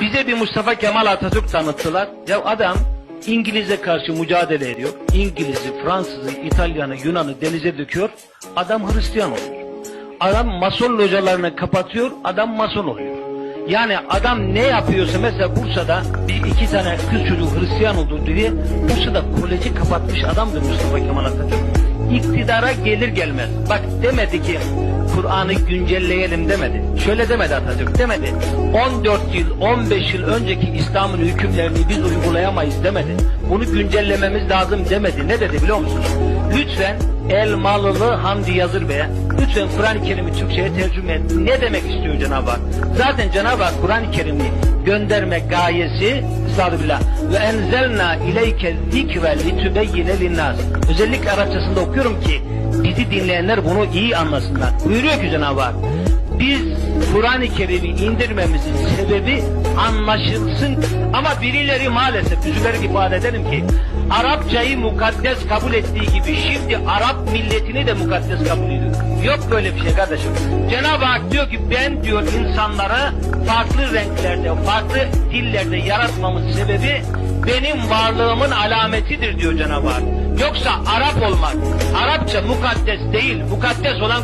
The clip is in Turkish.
Bize bir Mustafa Kemal Atatürk tanıttılar. Ya adam İngiliz'e karşı mücadele ediyor. İngiliz'i, Fransız'ı, İtalyan'ı, Yunan'ı denize döküyor. Adam Hristiyan oluyor. Adam mason localarını kapatıyor, adam mason oluyor. Yani adam ne yapıyorsa mesela Bursa'da bir iki tane kız çocuğu Hristiyan oldu diye Bursa'da koleji kapatmış adamdır Mustafa Kemal Atatürk. İktidara gelir gelmez. Bak demedi ki Kur'an'ı güncelleyelim demedi. Şöyle demedi Atatürk demedi. 14 yıl 15 yıl önceki İslam'ın hükümlerini biz uygulayamayız demedi. Bunu güncellememiz lazım demedi. Ne dedi biliyor musun? Lütfen Elmalılı Hamdi Yazır Bey'e lütfen Kur'an-ı Kerim'i Türkçe'ye tercüme et. Ne demek istiyor Cenab-ı Hak? Zaten Cenab-ı Hak Kur'an-ı Kerim'i gönderme gayesi Estağfirullah. Ve enzelna ileyke zikre litübeyyine linnâs. Özellikle Arapçasında okuyorum ki bizi dinleyenler bunu iyi anlasınlar. Buyuruyor ki Cenab-ı Hak biz Kur'an-ı Kerim'i indirmemizin sebebi anlaşılsın ama birileri maalesef üzülerek ifade edelim ki Arapçayı mukaddes kabul ettiği gibi şimdi Arap milletini de mukaddes kabul ediyor. Yok böyle bir şey kardeşim. Cenab-ı Hak diyor ki ben diyor insanlara farklı renklerde, farklı dillerde yaratmamın sebebi benim varlığımın alametidir diyor Cenab-ı Hak. Yoksa Arap olmak, Arapça mukaddes değil, mukaddes olan